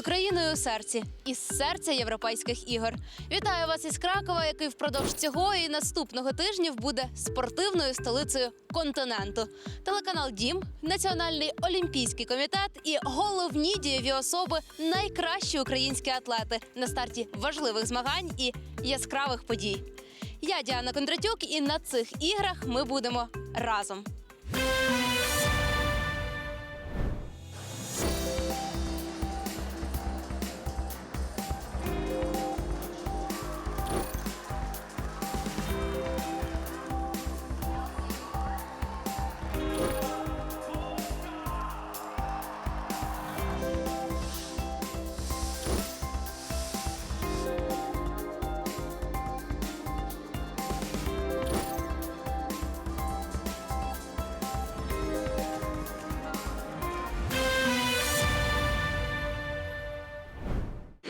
Україною у серці із серця європейських ігор. Вітаю вас із Кракова, який впродовж цього і наступного тижнів буде спортивною столицею континенту. Телеканал Дім, Національний олімпійський комітет і головні дієві особи найкращі українські атлети на старті важливих змагань і яскравих подій. Я Діана Кондратюк, і на цих іграх ми будемо разом.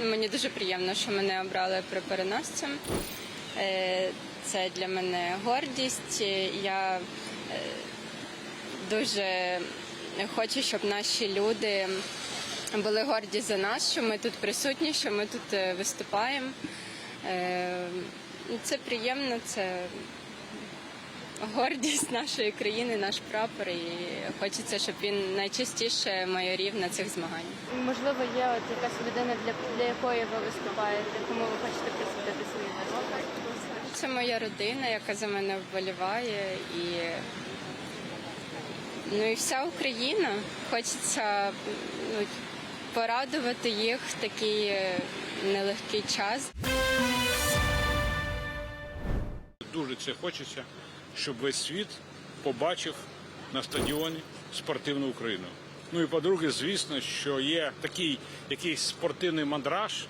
Мені дуже приємно, що мене обрали прапороносцем. Е, Це для мене гордість. Я е, дуже хочу, щоб наші люди були горді за нас, що ми тут присутні, що ми тут е, виступаємо. Е, Це приємно, це гордість нашої країни, наш прапор. І хочеться, щоб він найчастіше майорів на цих змаганнях. Можливо, є от якась людина, для, для якої ви виступаєте, кому ви хочете присвятити свої виступи? Це моя родина, яка за мене вболіває, і ну і вся Україна. Хочеться ну, порадувати їх в такий е, нелегкий час. Дуже це хочеться, щоб весь світ побачив на стадіоні спортивну Україну. Ну і по-друге, звісно, що є такий якийсь спортивний мандраж.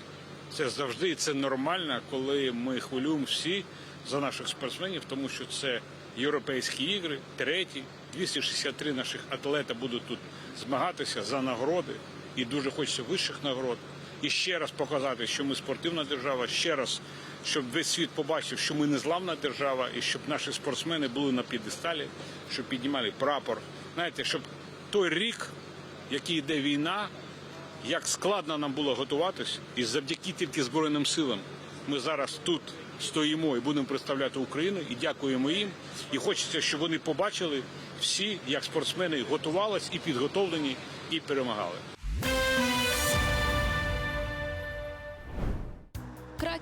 Це завжди це нормально, коли ми хвилюємо всі за наших спортсменів, тому що це європейські ігри, треті, 263 наших атлета будуть тут змагатися за нагороди, і дуже хочеться вищих нагород. І ще раз показати, що ми спортивна держава, ще раз, щоб весь світ побачив, що ми незламна держава, і щоб наші спортсмени були на підесталі, щоб піднімали прапор. Знаєте, щоб той рік, який йде війна, як складно нам було готуватись, і завдяки тільки Збройним силам ми зараз тут стоїмо і будемо представляти Україну і дякуємо їм. І хочеться, щоб вони побачили всі, як спортсмени готувались і підготовлені, і перемагали.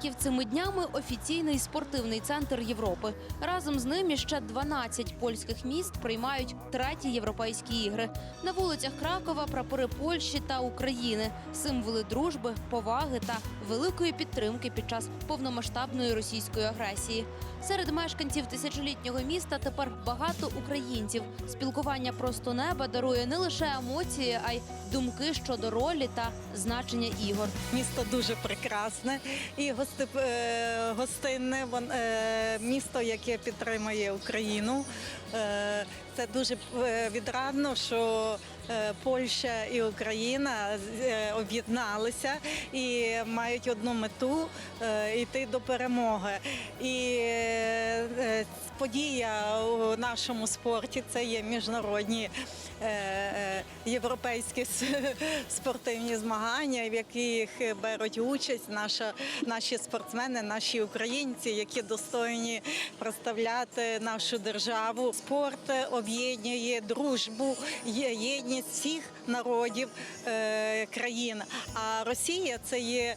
Краків цими днями офіційний спортивний центр Європи. Разом з ним іще 12 польських міст приймають треті європейські ігри. На вулицях Кракова прапори Польщі та України, символи дружби, поваги та великої підтримки під час повномасштабної російської агресії. Серед мешканців тисячолітнього міста тепер багато українців. Спілкування просто неба дарує не лише емоції, а й думки щодо ролі та значення ігор. Місто дуже прекрасне і гостип, е, гостинне е, місто, яке підтримує Україну. Е, Це дуже е, відрадно, що Польща і Україна е, об'єдналися і мають одну мету е, йти до перемоги. І е, е, подія у нашому спорті це є міжнародні е, е, європейські спортивні змагання, в яких беруть участь наша, наші спортсмени, наші українці, які достойні представляти нашу державу. Спорт об'єднує дружбу, є- єдність всіх народів е, країн. А Росія це є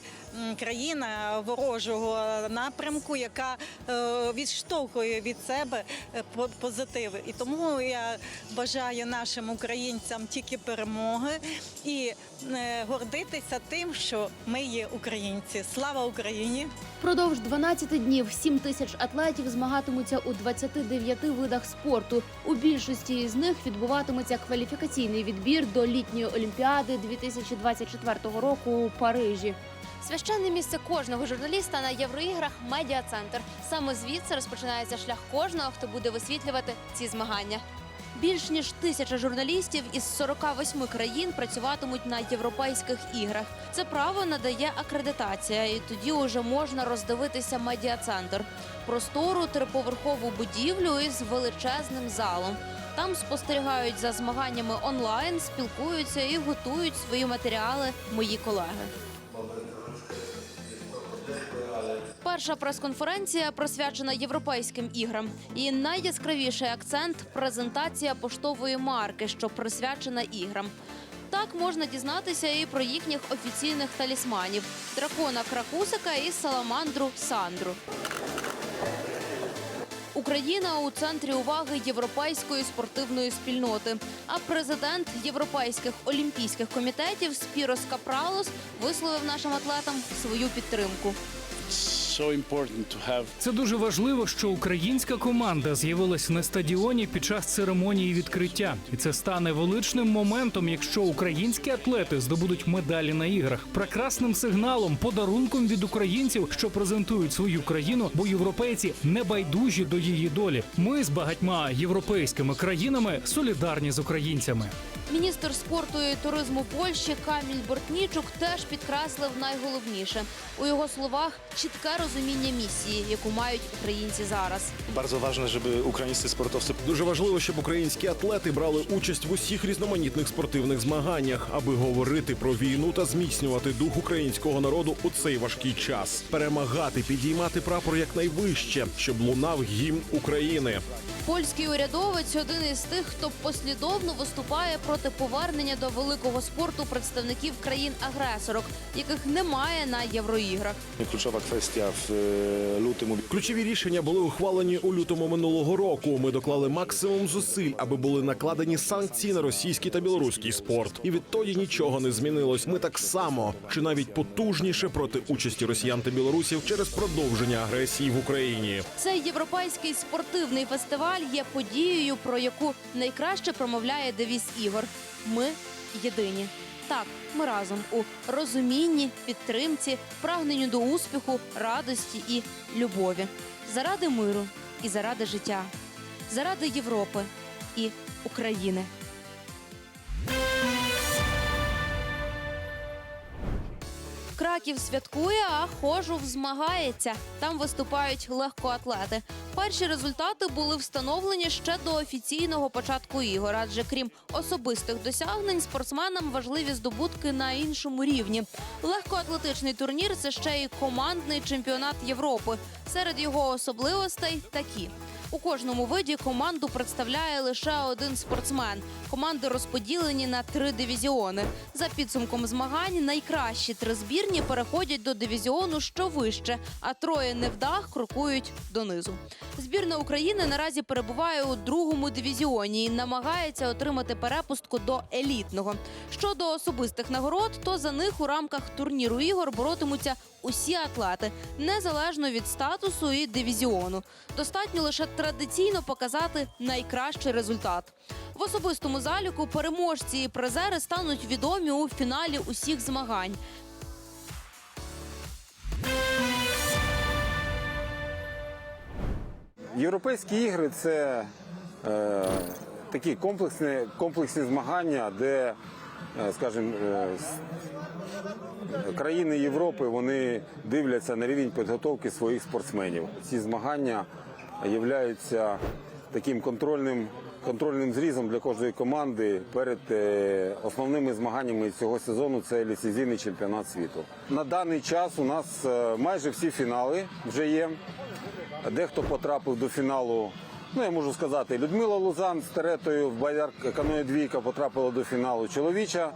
країна ворожого напрямку, яка е, відштовхує від себе е, по- позитиви. І тому я бажаю нашим українцям тільки перемоги і е, гордитися тим, що ми є українці. Слава Україні! Впродовж 12 днів 7 тисяч атлетів змагатимуться у 29 видах спорту. У більшості з них відбуватиметься кваліфікаційний відбір до літньої олімпіади 2024 року у Парижі. Священне місце кожного журналіста на євроіграх медіа-центр. Саме звідси розпочинається шлях кожного, хто буде висвітлювати ці змагання. Більш ніж тисяча журналістів із 48 країн працюватимуть на європейських іграх. Це право надає акредитація, і тоді уже можна роздивитися медіа-центр. Простору триповерхову будівлю із величезним залом. Там спостерігають за змаганнями онлайн, спілкуються і готують свої матеріали мої колеги. Перша прес-конференція присвячена європейським іграм. І найяскравіший акцент презентація поштової марки, що присвячена іграм. Так можна дізнатися і про їхніх офіційних талісманів: дракона Кракусика і саламандру Сандру. Україна у центрі уваги європейської спортивної спільноти. А президент європейських олімпійських комітетів Спірос Капралос висловив нашим атлетам свою підтримку. Це дуже важливо, що українська команда з'явилась на стадіоні під час церемонії відкриття, і це стане величним моментом, якщо українські атлети здобудуть медалі на іграх, прекрасним сигналом, подарунком від українців, що презентують свою країну, бо європейці не байдужі до її долі. Ми з багатьма європейськими країнами солідарні з українцями. Міністр спорту і туризму Польщі Каміль Бортнічук теж підкреслив найголовніше у його словах чітке розуміння місії, яку мають українці зараз. bardzo ważne, żeby ukraińscy sportowcy Дуже важливо, щоб українські атлети брали участь в усіх різноманітних спортивних змаганнях, аби говорити про війну та зміцнювати дух українського народу у цей важкий час, перемагати, підіймати прапор якнайвище, щоб лунав гімн України. Польський урядовець один із тих, хто послідовно виступає проти повернення до великого спорту представників країн-агресорок, яких немає на євроіграх. kluczowa kwestia w e, lutym Ключові рішення були ухвалені у лютому минулого року. Ми доклали максимум зусиль, аби були накладені санкції на російський та білоруський спорт. І відтоді нічого не змінилось. Ми так само чи навіть потужніше проти участі росіян та білорусів через продовження агресії в Україні. Цей європейський спортивний фестиваль є подією, про яку найкраще промовляє девіз ігор. Ми єдині. Так, ми разом у розумінні, підтримці, прагненню до успіху, радості і любові. Заради миру і заради життя, заради Європи і України. Краків святкує, а Хожув змагається. Там виступають легкоатлети. Перші результати були встановлені ще до офіційного початку ігор, адже крім особистих досягнень, спортсменам важливі здобутки на іншому рівні. Легкоатлетичний турнір це ще й командний чемпіонат Європи. Серед його особливостей такі. У кожному виді команду представляє лише один спортсмен. Команди розподілені на три дивізіони. За підсумком змагань найкращі три збірні переходять до дивізіону, що вище, а троє невдах крокують донизу. Збірна України наразі перебуває у другому дивізіоні і намагається отримати перепустку до елітного. Щодо особистих нагород, то за них у рамках турніру ігор боротимуться усі атлети, незалежно від статусу і дивізіону. Достатньо лише традиційно показати найкращий результат. В особистому заліку переможці і призери стануть відомі у фіналі усіх змагань. Європейські ігри це е, такі комплексні, комплексні змагання, де, е, скажімо, е, країни Європи вони дивляться на рівень підготовки своїх спортсменів. Ці змагання являються таким контрольним, контрольним зрізом для кожної команди перед е, основними змаганнями цього сезону. Це ліцензійний чемпіонат світу. На даний час у нас е, майже всі фінали вже є. Дехто потрапив до фіналу. Ну, я можу сказати, Людмила Лузан з Теретою в байдарка каноє двійка потрапила до фіналу чоловіча.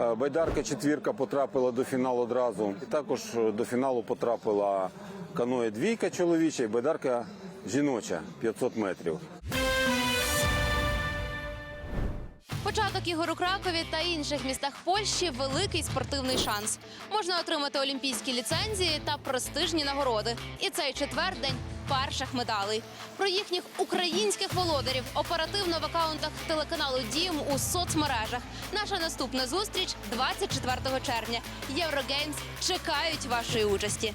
е, Байдарка четвірка потрапила до фіналу одразу. І також до фіналу потрапила каноє двійка чоловіча і байдарка жіноча 500 метрів. Початок ігор у Кракові та інших містах Польщі великий спортивний шанс. Можна отримати олімпійські ліцензії та престижні нагороди. І цей четвер день перших медалей. Про їхніх українських володарів оперативно в акаунтах телеканалу Дім у соцмережах. Наша наступна зустріч 24 червня. Єврогеймс чекають вашої участі.